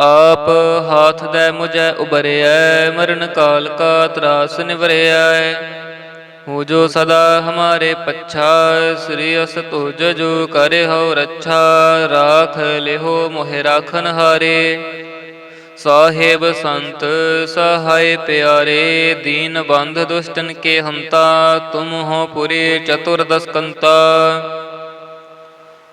ਆਪ ਹਾਥ ਦੇ ਮੁਝੈ ਉਬਰਿਐ, ਮਰਨ ਕਾਲ ਕਾ ਤਰਾਸ ਨਿਵਰਿਐ। ਹੋ ਜੋ ਸਦਾ ਹਮਾਰੇ ਪੱਛਾ, ਸ੍ਰੀ ਅਸ ਤੁਜ ਜੋ ਕਰੇ ਹੋ ਰੱਛਾ, ਰਾਖ ਲਿਹੋ ਮੋਹਿ ਰਾਖਨ ਹਾਰੇ। ਸਾਹਿਬ ਸੰਤ, ਸਹਾਇ ਪਿਆਰੇ, ਦੀਨ ਬੰਧ ਦੁਸ਼ਟਨ ਕੇ ਹੰਤਾ, ਤੁਮ ਹੋ ਪੁਰੀ ਚਤੁਰਦਸਕੰਤਾ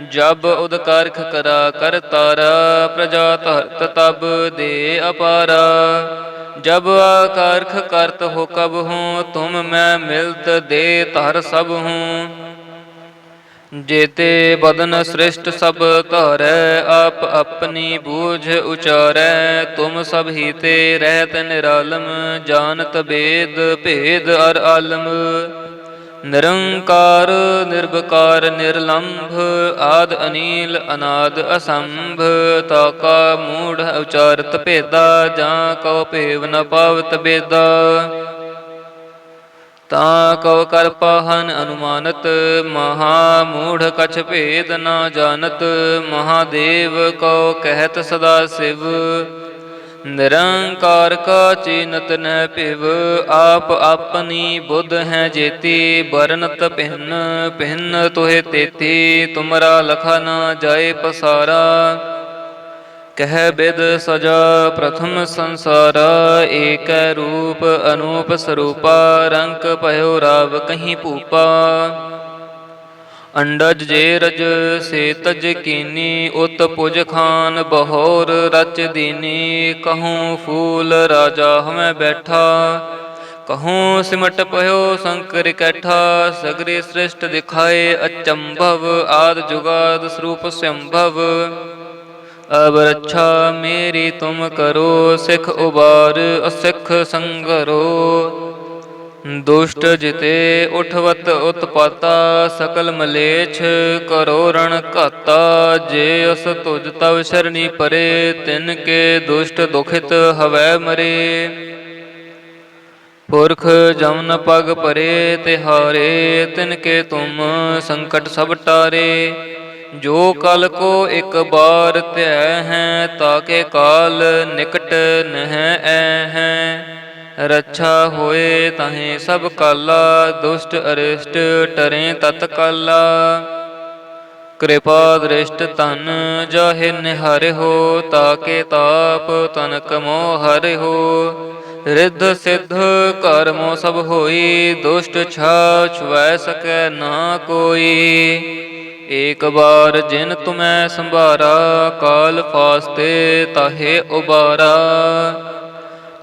ਜਬ ਉਦ ਕਰਾ ਕਰ ਤਾਰਾ, ਪ੍ਰਜਾ ਧਰਤ ਤਬ ਦੇ ਅਪਾਰਾ। ਜਬ ਆਕਾਰਖ ਕਰਤ ਹੋ ਕਬ ਹੂੰ, ਤੁਮ ਮੈਂ ਮਿਲਤ ਦੇ ਧਰ ਸਭ ਹੂੰ। ਜੇਤੇ ਬਦਨ ਸ੍ਰਿਸ਼ਟ ਸਭ ਧਰੈ, ਆਪ ਆਪਣੀ ਬੂਝ ਉਚਾਰੈ। ਤੁਮ ਸਭ ਹੀ ਤੇ ਰਹਿਤ ਨਿਰਾਲਮ, ਜਾਣਤ ਬੇਦ ਭੇਦ ਅਰ ਆਲਮ। ਨਿਰੰਕਾਰ ਨਿਰਭਕਾਰ ਨਿਰਲੰਭ, ਆਦ ਅਨੀਲ, ਅਨਾਦ ਅਸੰਭ ਤਾਕਾ ਮੂੜ ਉਚਾਰਤ ਭੇਦਾ, ਜਾਂ ਕਉ ਭੇਵ ਨ ਪਾਵਤ ਬੇਦਾ। ਤਾਂ ਕਉ ਕਰ ਪਾਹਨ ਅਨੁਮਾਨਤ, ਮਹਾ ਮੂੜ ਕਛ ਭੇਦ ਨਾ ਜਾਣਤ, ਮਹਾਦੇਵ ਕਉ ਕਹਿਤ ਸਦਾ ਸਿਵ। ਨਿਰੰਕਾਰ ਕਾ ਚੀਨਤ ਨ ਭਿਵ, ਆਪ ਆਪਣੀ ਬੁੱਧ ਹੈ ਜੇਤੀ ਬਰਨਤ ਭਿੰਨ ਭਿੰਨ ਤੋਹਿ ਤੇਤੀ, ਤੁਮਰਾ ਲਖਾ ਨਾ ਜਾਏ ਪਸਾਰਾ। ਕਹਿ ਬਿਦ ਸਜਾ ਪ੍ਰਥਮ ਸੰਸਾਰ, ਏਕੈ ਰੂਪ ਅਨੂਪ ਸਰੂਪਾ ਰੰਕ ਭਇਓ ਰਾਵ ਕਹੀਂ ਭੂਪਾ। ਅੰਡਜ ਜੇ ਰਜ ਸੇ ਤਜ ਕੀਨੀ, ਉਤ ਪੁਜ ਖਾਨ ਬਹੋਰ ਰਚ ਦੀਨੀ। ਕਹੂੰ ਫੂਲ ਰਾਜਾ ਹਮੈ ਬੈਠਾ, ਕਹੂੰ ਸਿਮਟ ਪਇਓ ਸੰਕਰ ਕੈਠਾ। ਸਗਰੇ ਸ੍ਰਿਸ਼ਟ ਦਿਖਾਏ ਅਚੰਭਵ, ਆਦ ਜੁਗਾਦ ਸਰੂਪ ਸੰਭਵ। ਅਬ ਰੱਛਾ ਮੇਰੀ ਤੁਮ ਕਰੋ, ਸਿਖ ਉਬਾਰ ਅਸਿਖ ਸੰਗਰੋ। ਦੁਸ਼ਟ ਜਿਤੇ ਉਠਵਤ ਉਤਪਾਤਾ, ਸਕਲ ਮਲੇਛ ਕਰੋ ਰਣ ਘਾਤਾ। ਜੇ ਉਸ ਤੁਜ ਤਵ ਸ਼ਰਣੀ ਪਰੇ, ਤਿਨ ਕੇ ਦੁਸ਼ਟ ਦੁਖਿਤ ਹਵੈ ਮਰੇ। ਪੁਰਖ ਜਮਨ ਪਗ ਪਰੇ, ਤਿਹਾਰੇ, ਤਿਨ ਕੇ ਤੁਮ ਸੰਕਟ ਸਭ ਟਾਰੇ। ਜੋ ਕਲ ਕੋ ਇੱਕ ਬਾਰ ਧਿਆ ਹੈ ਤਾਕੇ ਕਾਲ ਨਿਕਟ ਨਹਿ ਐ ਹੈ। ਰੱਛਾ ਹੋਏ ਤਹੇ ਸਭ ਕਾਲਾ, ਦੁਸ਼ਟ ਅਰਿਸ਼ਟ ਟਰੇ ਤਤ ਕਾਲਾ। ਕਿਰਪਾ ਦ੍ਰਿਸ਼ਟ ਤਨ ਜਾਹੇ ਨਿਹਾਰਿ ਹੋ, ਤਾਕੇ ਤਾਪ ਤਨ ਕਮੋ ਹਰਿ ਹੋ। ਰਿੱਧ ਸਿੱਧ ਕਰਮੋ ਸਭ ਹੋਈ, ਦੁਸ਼ਟ ਛਾ ਛੁਐ ਸਕੈ ਨਾ ਕੋਈ। ਏਕ ਬਾਰ ਜਿਨ ਤੁਮੈ ਸੰਭਾਰਾ, ਕਾਲ ਫਾਸਤੇ ਤਾਹੇ ਉਬਾਰਾ।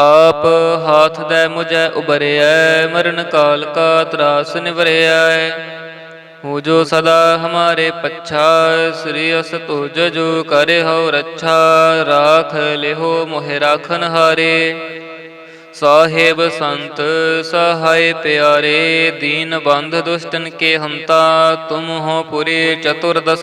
ਆਪ ਹਾਥ ਦੇ ਮੁਝੈ ਉਬਰਿਐ, ਮਰਨ ਕਾਲ ਕਾ ਤਰਾਸ ਨਿਵਰਿਐ। ਹੋ ਜੋ ਸਦਾ ਹਮਾਰੇ ਪੱਛਾ, ਸ੍ਰੀ ਅਸ ਤੁਜ ਜੋ ਕਰੇ ਹੋ ਰੱਛਾ, ਰਾਖ ਲਿਹੋ ਮੋਹਿ ਰਾਖਨ ਹਾਰੇ। ਸਾਹਿਬ ਸੰਤ, ਸਹਾਇ ਪਿਆਰੇ, ਦੀਨ ਬੰਧ ਦੁਸ਼ਟਨ ਕੇ ਹੰਤਾ, ਤੁਮ ਹੋ ਪੁਰੇ ਚਤੁਰਦਸ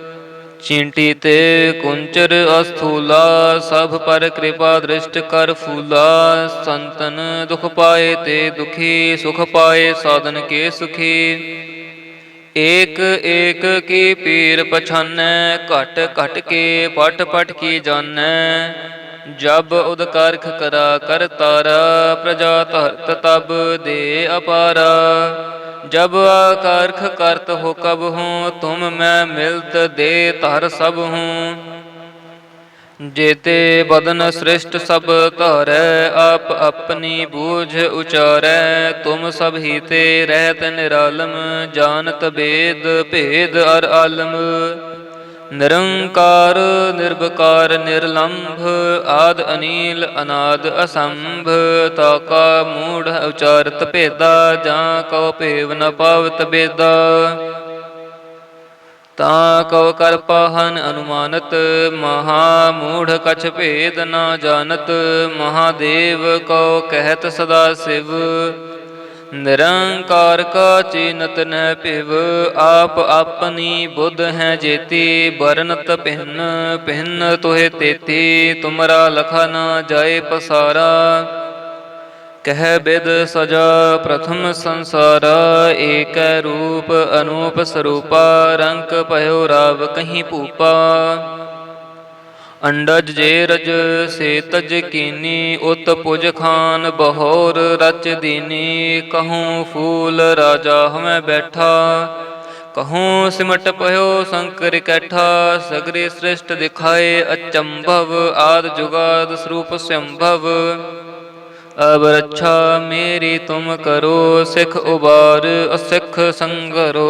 ਚੀਂਟੀ ਤੇ ਕੁੰਚਰ ਅਸਥੂਲਾ, ਸਭ ਪਰ ਕਿਰਪਾ ਦ੍ਰਿਸ਼ਟ ਕਰ ਫੂਲਾ। ਸੰਤਨ ਦੁਖ ਪਾਏ ਤੇ ਦੁਖੀ, ਸੁਖ ਪਾਏ ਸਾਧਨ ਕੇ ਸੁਖੀ। ਏਕ ਏਕ ਕੀ ਪੀਰ ਪਛਾਨੈ, ਘਟ ਘਟ ਕੇ ਪਟ ਪਟ ਕੀ ਜਾਣੈ ਜਬ ਉਦ ਕਰਾ, ਕਰ ਤਾਰਾ, ਪ੍ਰਜਾ ਧਰਤ ਤਬ ਦੇ ਅਪਾਰਾ। ਜਬ ਆਕਾਰਖ ਕਰਤ ਹੋ ਕਬ ਹੂੰ, ਤੁਮ ਮੈਂ ਮਿਲਤ ਦੇ ਧਰ ਸਭ ਹੂੰ। ਜੇਤੇ ਬਦਨ ਸ੍ਰਿਸ਼ਟ ਸਭ ਧਰੈ, ਆਪ ਆਪਣੀ ਬੂਝ ਉਚਾਰੈ। ਤੁਮ ਸਭ ਹੀ ਤੇ ਰਹਿਤ ਨਿਰਾਲਮ, ਜਾਣਤ ਬੇਦ ਭੇਦ ਅਰ ਆਲਮ। ਨਿਰੰਕਾਰ ਨਿਰਭਕਾਰ ਨਿਰਲੰਭ, ਆਦ, ਅਨੀਲ, ਅਨਾਦ, ਅਸੰਭ ਤਾਕਾ ਮੂੜ, ਉਚਾਰਤ ਭੇਦਾ, ਜਾਂ ਕਉ ਭੇਵ ਨ ਪਾਵਤ ਬੇਦਾ। ਤਾਂ ਕਉ ਕਰ ਪਾਹਨ ਅਨੁਮਾਨਤ, ਮਹਾ ਮੂੜ ਕਛ ਭੇਦ ਨਾ ਜਾਣਤ, ਮਹਾਦੇਵ ਕਉ ਕਹਿਤ ਸਦਾ ਸਿਵ। ਨਿਰੰਕਾਰ ਕਾ ਚੀਨਤ ਨ ਭਿਵ, ਆਪ ਆਪਣੀ ਬੁੱਧ ਹੈ ਜੇਤੀ ਬਰਨਤ ਭਿੰਨ ਭਿੰਨ ਤੋਹਿ ਤੇਤੀ, ਤੁਮਰਾ ਲਖਾ ਨਾ ਜਾਏ ਪਸਾਰਾ। ਕਹਿ ਬਿਦ ਸਜਾ ਪ੍ਰਥਮ ਸੰਸਾਰ, ਏਕੈ ਰੂਪ ਅਨੂਪ ਸਰੂਪਾ ਰੰਕ ਭਇਓ ਰਾਵ ਕਹੀਂ ਭੂਪਾ। ਅੰਡਜ ਜੇ ਰਜ ਸੇ ਤਜ ਕੀਨੀ, ਉਤ ਪੁਜ ਖਾਨ ਬਹੋਰ ਰਚ ਦੀਨੀ। ਕਹੂੰ ਫੂਲ ਰਾਜਾ ਹਮੈ ਬੈਠਾ, ਕਹੂੰ ਸਿਮਟ ਪਇਓ ਸੰਕਰ ਕੈਠਾ। ਸਗਰੇ ਸ੍ਰਿਸ਼ਟ ਦਿਖਾਏ ਅਚੰਭਵ, ਆਦ ਜੁਗਾਦ ਸਰੂਪ ਸੰਭਵ। ਅਬ ਰੱਛਾ ਮੇਰੀ ਤੁਮ ਕਰੋ, ਸਿਖ ਉਬਾਰ ਅਸਿਖ ਸੰਗਰੋ।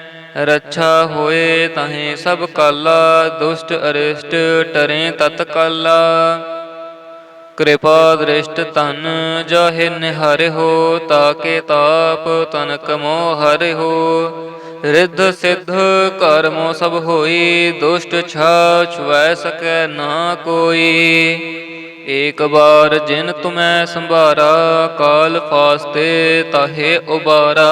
ਰੱਛਾ ਹੋਏ ਤਹੇ ਸਭ ਕਾਲਾ, ਦੁਸ਼ਟ ਅਰਿਸ਼ਟ ਟਰੇ ਤਤ ਕਾਲਾ। ਕਿਰਪਾ ਦ੍ਰਿਸ਼ਟ ਤਨ ਜਾਹੇ ਨਿਹਾਰੇ ਹੋ, ਤਾਕੇ ਤਾਪ ਤਨ ਕਮੋ ਹਰਿ ਹੋ। ਰਿੱਧ ਸਿੱਧ ਕਰਮੋ ਸਭ ਹੋਈ, ਦੁਸ਼ਟ ਛਾ ਛੁਐ ਸਕੈ ਨਾ ਕੋਈ। ਏਕ ਬਾਰ ਜਿਨ ਤੁਮੈ ਸੰਭਾਰਾ, ਕਾਲ ਫਾਸਤੇ ਤਾਹੇ ਉਬਾਰਾ।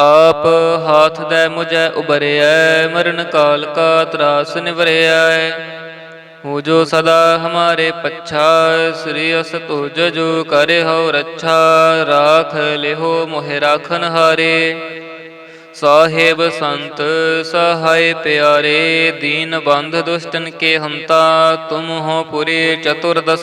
ਆਪ ਹਾਥ ਦੇ ਮੁਝੈ ਉਬਰਿਐ, ਮਰਨ ਕਾਲ ਕਾ ਤਰਾਸ ਨਿਵਰਿਐ। ਹੋ ਜੋ ਸਦਾ ਹਮਾਰੇ ਪੱਛਾ, ਸ੍ਰੀ ਅਸ ਤੁਜ ਜੋ ਕਰੇ ਹੋ ਰੱਛਾ, ਰਾਖ ਲਿਹੋ ਮੋਹਿ ਰਾਖਨ ਹਾਰੇ। ਸਾਹਿਬ ਸੰਤ, ਸਹਾਇ ਪਿਆਰੇ, ਦੀਨ ਬੰਧ ਦੁਸ਼ਟਨ ਕੇ ਹੰਤਾ, ਤੁਮ ਹੋ ਪੁਰੇ ਚਤੁਰਦਸ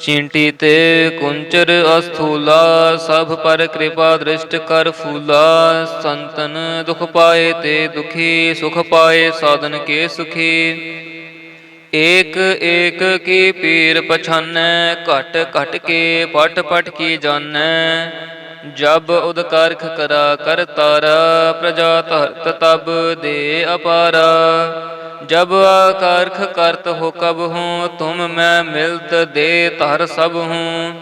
ਚਿੰਟੀ ਤੇ ਕੁੰਚਰ ਅਸਥੂਲਾ, ਸਭ ਪਰ ਕਿਰਪਾ ਦ੍ਰਿਸ਼ਟ ਕਰ ਫੂਲਾ। ਸੰਤਨ ਦੁਖ ਪਾਏ ਤੇ ਦੁਖੀ, ਸੁਖ ਪਾਏ ਸਾਧਨ ਕੇ ਸੁਖੀ। ਏਕ ਏਕ ਕੀ ਪੀਰ ਪਛਾਨੈ, ਘਟ ਘਟ ਕੇ ਪਟ ਪਟ ਕੀ ਜਾਣੈ ਜਬ ਉਦ ਕਰਾ, ਕਰ ਤਾਰਾ, ਪ੍ਰਜਾ ਧਰਤ ਤਬ ਦੇ ਅਪਾਰਾ। ਜਬ ਆਕਾਰਖ ਕਰਤ ਹੋ ਕਬ ਹੂੰ, ਤੁਮ ਮੈਂ ਮਿਲਤ ਦੇ ਧਰ ਸਭ ਹੂੰ।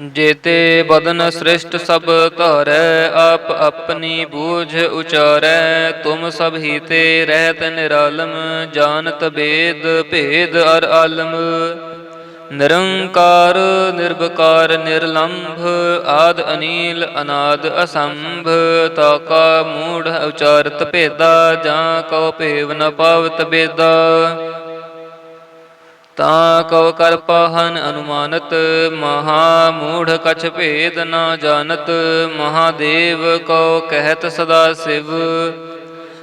ਜੇਤੇ ਬਦਨ ਸ੍ਰਿਸ਼ਟ ਸਭ ਧਾਰੈ, ਆਪ ਆਪਣੀ ਬੂਝ ਉਚਾਰੈ। ਤੁਮ ਸਭ ਹੀ ਤੇ ਰਹਿਤ ਨਿਰਾਲਮ, ਜਾਣਤ ਬੇਦ ਭੇਦ ਅਰ ਆਲਮ। ਨਿਰੰਕਾਰ ਨਿਰਭਕਾਰ ਨਿਰਲੰਭ, ਆਦ, ਅਨੀਲ, ਅਨਾਦ, ਅਸੰਭ ਤਾਕਾ ਮੂੜ, ਉਚਾਰਤ ਭੇਦਾ, ਜਾਂ ਕਉ ਭੇਵ ਨ ਪਾਵਤ ਬੇਦਾ। ਤਾਂ ਕਉ ਕਰ ਪਾਹਨ ਅਨੁਮਾਨਤ, ਮਹਾ ਮੂਢ ਕਛ ਭੇਦ ਨਾ ਜਾਣਤ, ਮਹਾਦੇਵ ਕਉ ਕਹਿਤ ਸਦਾ ਸਿਵ।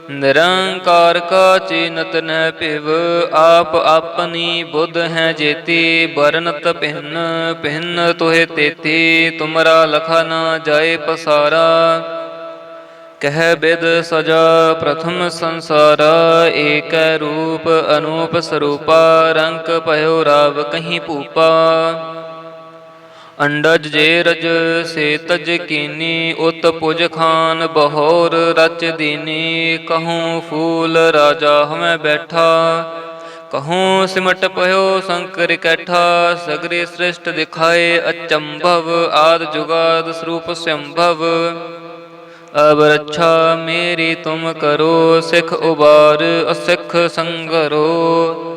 ਨਿਰੰਕਾਰ ਕਾ ਚੀਨਤ ਨ ਭਿਵ, ਆਪ ਆਪਣੀ ਬੁੱਧ ਹੈ ਜੇਤੀ ਬਰਨਤ ਭਿੰਨ ਭਿੰਨ ਤੁਹੇ ਤੇਤੀ, ਤੁਮਰਾ ਲਖਾ ਨਾ ਜਾਏ ਪਸਾਰਾ। ਕਹਿ ਬਿਦ ਸਜਾ ਪ੍ਰਥਮ ਸੰਸਾਰ, ਏਕੈ ਰੂਪ ਅਨੂਪ ਸਰੂਪਾ ਰੰਕ ਭਇਓ ਰਾਵ ਕਹੀਂ ਭੂਪਾ। ਅੰਡਜ ਜੇ ਰਜ ਸੇ ਤਜ ਕੀਨੀ, ਉਤ ਪੁਜ ਖਾਨ ਬਹੋਰ ਰਚ ਦੀਨੀ। ਕਹੂੰ ਫੂਲ ਰਾਜਾ ਹਮੈ ਬੈਠਾ, ਕਹੂੰ ਸਿਮਟ ਪਇਓ ਸੰਕਰ ਕੈਠਾ। ਸਗਰੇ ਸ੍ਰਿਸ਼ਟ ਦਿਖਾਏ ਅਚੰਭਵ, ਆਦ ਜੁਗਾਦ ਸਰੂਪ ਸੰਭਵ। ਅਬ ਰੱਛਾ ਮੇਰੀ ਤੁਮ ਕਰੋ, ਸਿਖ ਉਬਾਰ ਅਸਿਖ ਸੰਗਰੋ।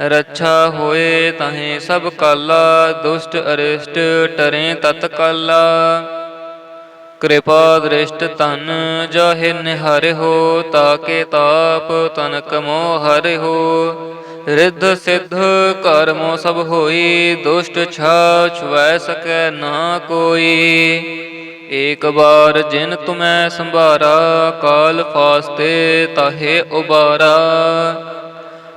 ਰੱਛਾ ਹੋਏ ਤਹੇ ਸਭ ਕਾਲਾ, ਦੁਸ਼ਟ ਅਰਿਸ਼ਟ ਟਰੇ ਤਤ ਕਾਲਾ। ਕਿਰਪਾ ਦ੍ਰਿਸ਼ਟ ਤਨ ਜਾਹੇ ਨਿਹਾਰੇ ਹੋ, ਤਾਕੇ ਤਾਪ ਤਨਕ ਮੋਹ ਹਰਿ ਹੋ। ਰਿੱਧ ਸਿੱਧ ਕਰਮੋ ਸਭ ਹੋਈ, ਦੁਸ਼ਟ ਛਾ ਛੁਐ ਸਕੈ ਨਾ ਕੋਈ। ਏਕ ਬਾਰ ਜਿਨ ਤੁਮੈ ਸੰਭਾਰਾ, ਕਾਲ ਫਾਸਤੇ ਤਾਹੇ ਉਬਾਰਾ।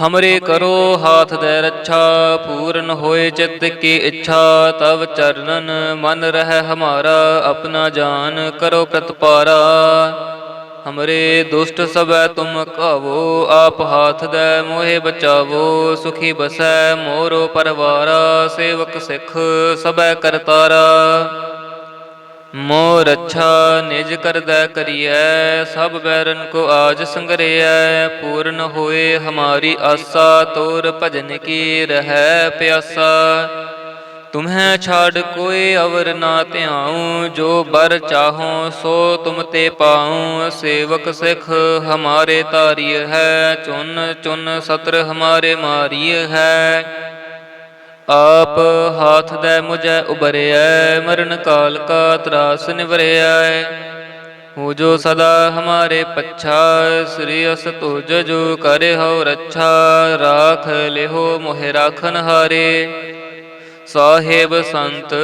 ਹਮਰੇ ਕਰੋ ਹਾਥ ਦੇ ਰੱਛਾ ਪੂਰਨ ਹੋਏ ਚਿੱਤ ਕੀ ਇੱਛਾ ਤਵ ਚਰਨਨ ਮਨ ਰਹਿ ਹਮਾਰਾ ਆਪਣਾ ਜਾਨ ਕਰੋ ਪ੍ਰਤਪਾਰਾ। ਹਮਰੇ ਦੁਸ਼ਟ ਸਭੈ ਤੁਮ ਕਾਵੋ ਆਪ ਹਾਥ ਦੇ ਮੋਹਿ ਬਚਾਵੋ ਸੁਖੀ ਬਸੈ ਮੋਰੋ ਪਰਵਾਰਾ ਸੇਵਕ ਸਿੱਖ ਸਭੈ ਕਰਤਾਰਾ। ਮੋ ਰੱਛਾ ਨਿਜ ਕਰਦਾ ਕਰੀਐ, ਸਭ ਬੈਰਨ ਕੋ ਆਜ ਸੰਗਰਿਐ, ਪੂਰਨ ਹੋਏ ਹਮਾਰੀ ਆਸਾ, ਤੋਰ ਭਜਨ ਕੀ ਰਹਿ ਪਿਆਸਾ। ਤੁਮਹਿ ਛਾੜ ਕੋਈ ਅਵਰ ਨਾ ਧਿਆਉ, ਜੋ ਬਰ ਚਾਹੋ ਸੋ ਤੁਮ ਤੇ ਪਾਉ। ਸੇਵਕ ਸਿੱਖ ਹਮਾਰੇ ਤਾਰੀय ਹੈ, ਚੁਨ ਚੁਨ ਸਤਰ ਹਮਾਰੇ ਮਾਰੀय ਹੈ। ਆਪ ਹਾਥ ਦੇ ਮੁਝੈ ਉਬਰਿਐ, ਮਰਨ ਕਾਲ ਕਾ ਤਰਾਸ ਨਿਵਰਿਐ। ਹੋ ਜੋ ਸਦਾ ਹਮਾਰੇ ਪੱਛਾ, ਸ੍ਰੀ ਅਸ ਤੁਜ ਜੋ ਕਰੇ ਹਉ ਰੱਛਾ, ਰਾਖ ਲਿਹੋ ਮੋਹਿ ਰਾਖਨ ਹਾਰੇ। ਸਾਹਿਬ ਸੰਤ,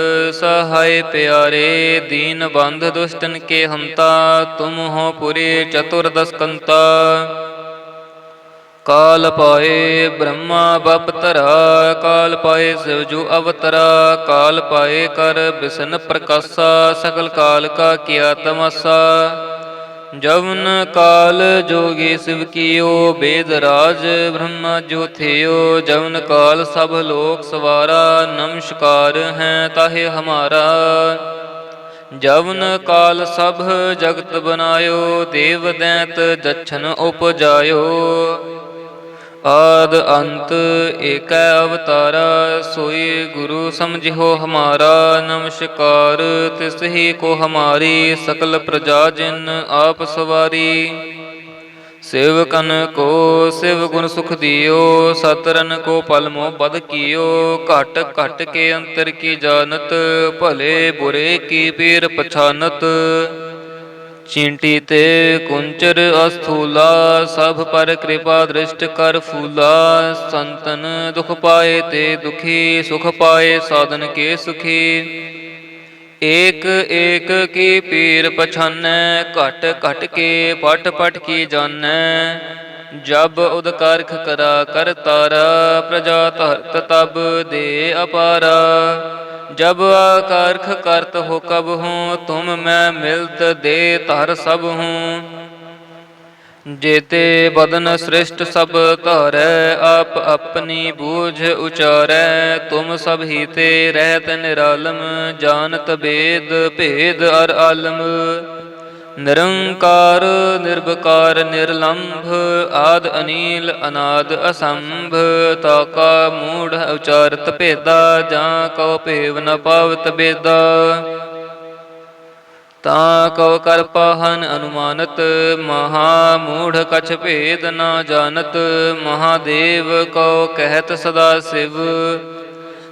ਸਹਾਇ ਪਿਆਰੇ, ਦੀਨ ਬੰਧ ਦੁਸ਼ਟਨ ਕੇ ਹੰਤਾ, ਤੁਮ ਹੋ ਪੁਰੀ ਚਤੁਰਦਸ ਕਾਲ ਪਾਏ ਬ੍ਰਹਮਾ ਬਪਤਰਾ ਕਾਲ ਪਾਏ ਸਿਵ ਜੋ ਅਵਤਰਾ, ਕਾਲ ਪਾਏ ਕਰ ਬਿਸਨ ਪ੍ਰਕਾਸ਼ਾ ਸਕਲ ਕਾਲ ਕਾ ਕੀਆ ਤਮਸਾ। ਜਵਨ ਕਾਲ ਜੋਗੀ ਸਿਵ ਕੀਓ, ਬੇਦ ਰਾਜ ਬ੍ਰਹਮਾ ਜੋ ਥਿਓ। ਜਵਨ ਕਾਲ ਸਭ ਲੋਕ ਸਵਾਰਾ, ਨਮਸਕਾਰ ਹੈ ਤਾਹੇ ਹਮਾਰਾ। ਜਵਨ ਕਾਲ ਸਭ ਜਗਤ ਬਨਾਇਓ ਦੇਵ ਦੈਂਤ ਦਛਨ ਉਪਜਾਇਓ। ਆਦ ਅੰਤ ਏਕੈ ਅਵਤਾਰਾ, ਸੋਈ ਗੁਰੂ ਸਮਝਿਓ ਹਮਾਰਾ, ਨਮਸਕਾਰ ਤਿਸ ਹੀ ਕੋ ਹਮਾਰੀ, ਸਕਲ ਪ੍ਰਜਾ ਜਿਨ ਆਪ ਸਵਾਰੀ। ਸੇਵਕਨ ਕੋ ਸਿਵ ਗੁਣ ਸੁਖ ਦਿਓ, ਸਤਰਨ ਕੋ ਪਲ ਮੋ ਬਦ ਕੀਓ, ਘਟ ਘਟ ਕੇ ਅੰਤਰ ਕੀ ਜਾਣਤ, ਭਲੇ ਬੁਰੇ ਕੀ ਪੀਰ ਪਛਾਨਤ। ਚਿੰਟੀ ਤੇ ਕੁੰਚਰ ਅਸਥੂਲਾ, ਸਭ ਪਰ ਕਿਰਪਾ ਦ੍ਰਿਸ਼ਟ ਕਰ ਫੂਲਾ। ਸੰਤਨ ਦੁਖ ਪਾਏ ਤੇ ਦੁਖੀ, ਸੁਖ ਪਾਏ ਸਾਧਨ ਕੇ ਸੁਖੀ। ਏਕ ਏਕ ਕੀ ਪੀਰ ਪਛਾਨੈ, ਘਟ ਘਟ ਕੇ ਪਟ ਪਟ ਕੀ ਜਾਣੈ ਜਬ ਉਦ ਕਰਾ, ਕਰ ਤਾਰਾ, ਪ੍ਰਜਾ ਧਰਤ ਤਬ ਦੇ ਅਪਾਰਾ। ਜਬ ਆਕਾਰਖ ਕਰਤ ਹੋ ਕਬ ਹੂੰ, ਤੁਮ ਮੈਂ ਮਿਲਤ ਦੇ ਧਰ ਸਭ ਹੂੰ। ਜੇਤੇ ਬਦਨ ਸ੍ਰਿਸ਼ਟ ਸਭ ਧਾਰੈ, ਆਪ ਆਪਣੀ ਬੂਝ ਉਚਾਰੈ, ਤੁਮ ਸਭ ਹੀ ਤੇ ਰਹਿਤ ਨਿਰਾਲਮ, ਜਾਣਤ ਬੇਦ ਭੇਦ ਅਰ ਆਲਮ। ਨਿਰੰਕਾਰ ਨਿਰਭਕਾਰ ਨਿਰਲੰਭ, ਆਦ, ਅਨੀਲ, ਅਨਾਦ, ਅਸੰਭ ਤਾਕਾ ਮੂੜ, ਉਚਾਰਤ ਭੇਦਾ, ਜਾਂ ਕਉ ਭੇਵ ਨ ਪਾਵਤ ਬੇਦਾ। ਤਾਂ ਕਉ ਕਰ ਪਾਹਨ ਅਨੁਮਾਨਤ, ਮਹਾ ਮੂਢ ਕਛ ਭੇਦ ਨਾ ਜਾਣਤ, ਮਹਾਦੇਵ ਕਉ ਕਹਿਤ ਸਦਾ ਸਿਵ।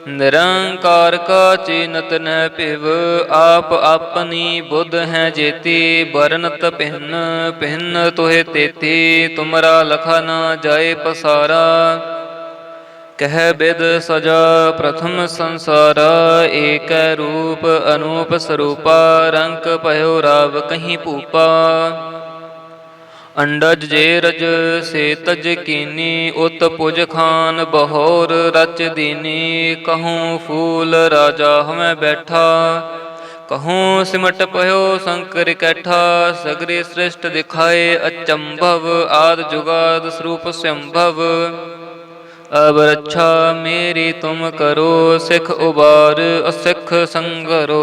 ਨਿਰੰਕਾਰ ਕਾ ਚੀਨਤ ਨ ਭਿਵ, ਆਪ ਆਪਣੀ ਬੁੱਧ ਹੈ ਜੇਤੀ ਬਰਨਤ ਭਿੰਨ ਭਿੰਨ ਤੋਹਿ ਤੇਤੀ, ਤੁਮਰਾ ਲਖਾ ਨਾ ਜਾਏ ਪਸਾਰਾ। ਕਹਿ ਬਿਦ ਸਜਾ ਪ੍ਰਥਮ ਸੰਸਾਰ, ਏਕੈ ਰੂਪ ਅਨੂਪ ਸਰੂਪਾ ਰੰਕ ਭਇਓ ਰਾਵ ਕਹੀਂ ਭੂਪਾ। ਅੰਡਜ ਜੇ ਰਜ ਸੇ ਤਜ ਕੀਨੀ, ਉਤ ਪੁਜ ਖਾਨ ਬਹੋਰ ਰਚ ਦੀਨੀ। ਕਹੂੰ ਫੂਲ ਰਾਜਾ ਹਮੈ ਬੈਠਾ, ਕਹੂੰ ਸਿਮਟ ਪਇਓ ਸੰਕਰ ਕੈਠਾ। ਸਗਰੇ ਸ੍ਰਿਸ਼ਟ ਦਿਖਾਏ ਅਚੰਭਵ, ਆਦ ਜੁਗਾਦ ਸਰੂਪ ਸੰਭਵ। ਅਬ ਰੱਛਾ ਮੇਰੀ ਤੁਮ ਕਰੋ, ਸਿਖ ਉਬਾਰ ਅਸਿਖ ਸੰਗਰੋ।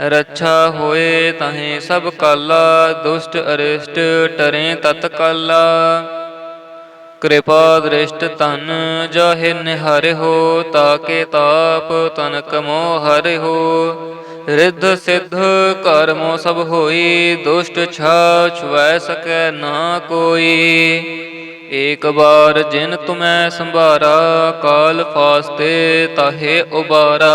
ਰੱਛਾ ਹੋਏ ਤਹੇ ਸਭ ਕਾਲਾ, ਦੁਸ਼ਟ ਅਰਿਸ਼ਟ ਟਰੇ ਤਤ ਕਾਲਾ। ਕਿਰਪਾ ਦ੍ਰਿਸ਼ਟ ਤਨ ਜਾਹੇ ਨਿਹਾਰੇ ਹੋ, ਤਾਕੇ ਤਾਪ ਤਨਕ ਮੋਹ ਹਰਿ ਹੋ। ਰਿੱਧ ਸਿੱਧ ਕਰਮੋ ਸਭ ਹੋਈ, ਦੁਸ਼ਟ ਛਾ ਛੁਐ ਸਕੈ ਨਾ ਕੋਈ। ਏਕ ਬਾਰ ਜਿਨ ਤੁਮੈ ਸੰਭਾਰਾ, ਕਾਲ ਫਾਸਤੇ ਤਾਹੇ ਉਬਾਰਾ।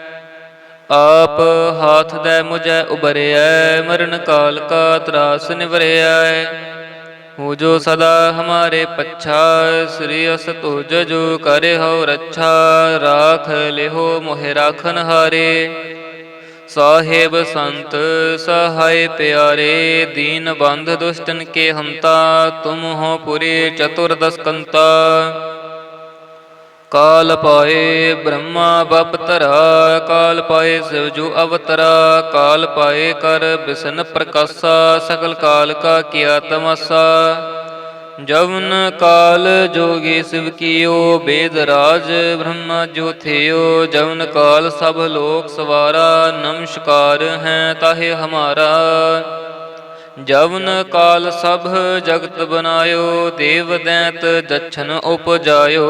ਆਪ ਹਾਥ ਦੇ ਮੁਝੈ ਉਬਰਿਐ, ਮਰਨ ਕਾਲ ਕਾ ਤਰਾਸ ਨਿਵਰਿਐ। ਹੋ ਜੋ ਸਦਾ ਹਮਾਰੇ ਪੱਛਾ, ਸ੍ਰੀ ਅਸ ਤੁਜ ਜੋ ਕਰੇ ਹੋ ਰੱਛਾ, ਰਾਖ ਲਿਹੋ ਮੋਹਿ ਰਾਖਨ ਹਾਰੇ। ਸਾਹਿਬ ਸੰਤ, ਸਹਾਇ ਪਿਆਰੇ, ਦੀਨ ਬੰਧ ਦੁਸ਼ਟਨ ਕੇ ਹੰਤਾ, ਤੁਮ ਹੋ ਪੁਰੇ ਚਤੁਰਦਸ ਕਾਲ ਪਾਏ ਬ੍ਰਹਮਾ ਬਪਤਰਾ ਕਾਲ ਪਾਏ ਸਿਵ ਜੋ ਅਵਤਰਾ, ਕਾਲ ਪਾਏ ਕਰ ਬਿਸਨ ਪ੍ਰਕਾਸ਼ਾ ਸਕਲ ਕਾਲ ਕਾ ਕੀਆ ਤਮਸਾ। ਜਵਨ ਕਾਲ ਜੋਗੀ ਸਿਵ ਕੀਓ, ਬੇਦ ਰਾਜ ਬ੍ਰਹਮਾ ਜੋ ਥਿਓ। ਜਵਨ ਕਾਲ ਸਭ ਲੋਕ ਸਵਾਰਾ, ਨਮਸਕਾਰ ਹੈ ਤਾਹੇ ਹਮਾਰਾ। ਜਵਨ ਕਾਲ ਸਭ ਜਗਤ ਬਨਾਇਓ ਦੇਵ ਦੈਂਤ ਦਛਨ ਉਪਜਾਇਓ।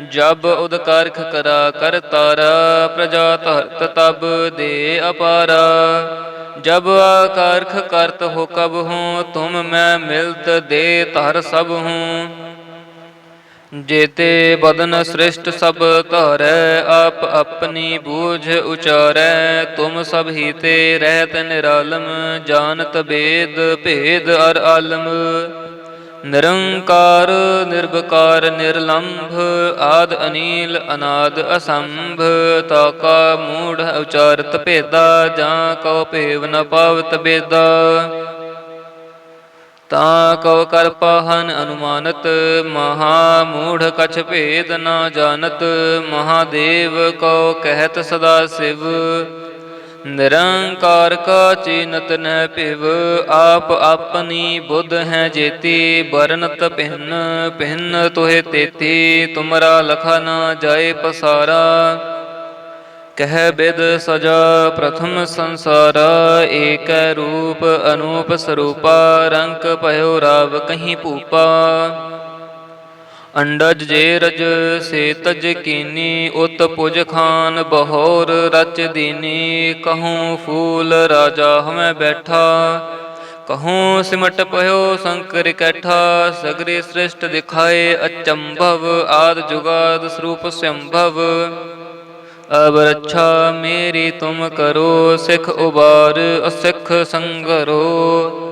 ਜਬ ਉਦ ਕਰਾ ਕਰ ਤਾਰਾ ਪ੍ਰਜਾ ਧਰਤ ਤਬ ਦੇ ਅਪਾਰਾ। ਜਬ ਆਕਾਰਖ ਕਰਤ ਹੋ ਕਬ ਹੂੰ, ਤੁਮ ਮੈਂ ਮਿਲਤ ਦੇ ਧਰ ਸਭ ਹੂੰ। ਜੇਤੇ ਬਦਨ ਸ੍ਰਿਸ਼ਟ ਸਭ ਧਰੈ, ਆਪ ਆਪਣੀ ਬੂਝ ਉਚਾਰੈ। ਤੁਮ ਸਭ ਹੀ ਤੇ ਰਹਿਤ ਨਿਰਾਲਮ, ਜਾਣਤ ਬੇਦ ਭੇਦ ਅਰ ਆਲਮ। ਨਿਰੰਕਾਰ ਨਿਰਭਕਾਰ ਨਿਰਲੰਭ, ਆਦ, ਅਨੀਲ, ਅਨਾਦ, ਅਸੰਭ ਤਾਕਾ ਮੂੜ, ਉਚਾਰਤ ਭੇਦਾ, ਜਾਂ ਕਉ ਭੇਵ ਨ ਪਾਵਤ ਬੇਦਾ। ਤਾਂ ਕਉ ਕਰ ਪਾਹਨ ਅਨੁਮਾਨਤ, ਮਹਾ ਮੂੜ ਕਛ ਭੇਦ ਨਾ ਜਾਣਤ, ਮਹਾਦੇਵ ਕਉ ਕਹਿਤ ਸਦਾ ਸਿਵ। ਨਿਰੰਕਾਰ ਕਾ ਚੀਨਤ ਨ ਭਿਵ, ਆਪ ਆਪਣੀ ਬੁੱਧ ਹੈ ਜੇਤੀ ਬਰਨਤ ਭਿੰਨ ਭਿੰਨ ਤੋਹਿ ਤੇਤੀ, ਤੁਮਰਾ ਲਖਾ ਨਾ ਜਾਏ ਪਸਾਰਾ। ਕਹਿ ਬਿਦ ਸਜਾ ਪ੍ਰਥਮ ਸੰਸਾਰ, ਏਕੈ ਰੂਪ ਅਨੂਪ ਸਰੂਪਾ ਰੰਕ ਭਇਓ ਰਾਵ ਕਹੀਂ ਭੂਪਾ। ਅੰਡਜ ਜੇ ਰਜ ਸੇ ਤਜ ਕੀਨੀ, ਉਤ ਪੁਜ ਖਾਨ ਬਹੋਰ ਰਚ ਦੀਨੀ। ਕਹੂੰ ਫੂਲ ਰਾਜਾ ਹਮੈ ਬੈਠਾ, ਕਹੂੰ ਸਿਮਟ ਪਇਓ ਸੰਕਰ ਕੈਠਾ। ਸਗਰੇ ਸ੍ਰਿਸ਼ਟ ਦਿਖਾਏ ਅਚੰਭਵ, ਆਦ ਜੁਗਾਦ ਸਰੂਪ ਸੰਭਵ। ਅਬ ਰੱਛਾ ਮੇਰੀ ਤੁਮ ਕਰੋ, ਸਿਖ ਉਬਾਰ ਅਸਿਖ ਸੰਗਰੋ।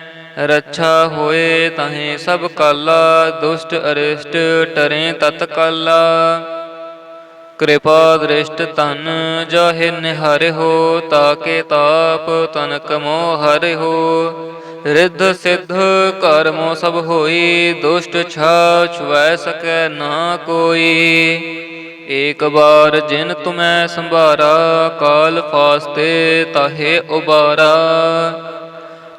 ਰੱਛਾ ਹੋਏ ਤਹੇ ਸਭ ਕਾਲਾ, ਦੁਸ਼ਟ ਅਰਿਸ਼ਟ ਟਰੇ ਤਤ ਕਾਲਾ। ਕਿਰਪਾ ਦ੍ਰਿਸ਼ਟ ਤਨ ਜਾਹੇ ਨਿਹਾਰੇ ਹੋ, ਤਾਕੇ ਤਾਪ ਤਨਕ ਮੋਹ ਹਰਿ ਹੋ। ਰਿੱਧ ਸਿੱਧ ਕਰਮੋ ਸਭ ਹੋਈ, ਦੁਸ਼ਟ ਛਾ ਛੁਐ ਸਕੈ ਨਾ ਕੋਈ। ਏਕ ਬਾਰ ਜਿਨ ਤੁਮੈ ਸੰਭਾਰਾ, ਕਾਲ ਫਾਸਤੇ ਤਾਹੇ ਉਬਾਰਾ।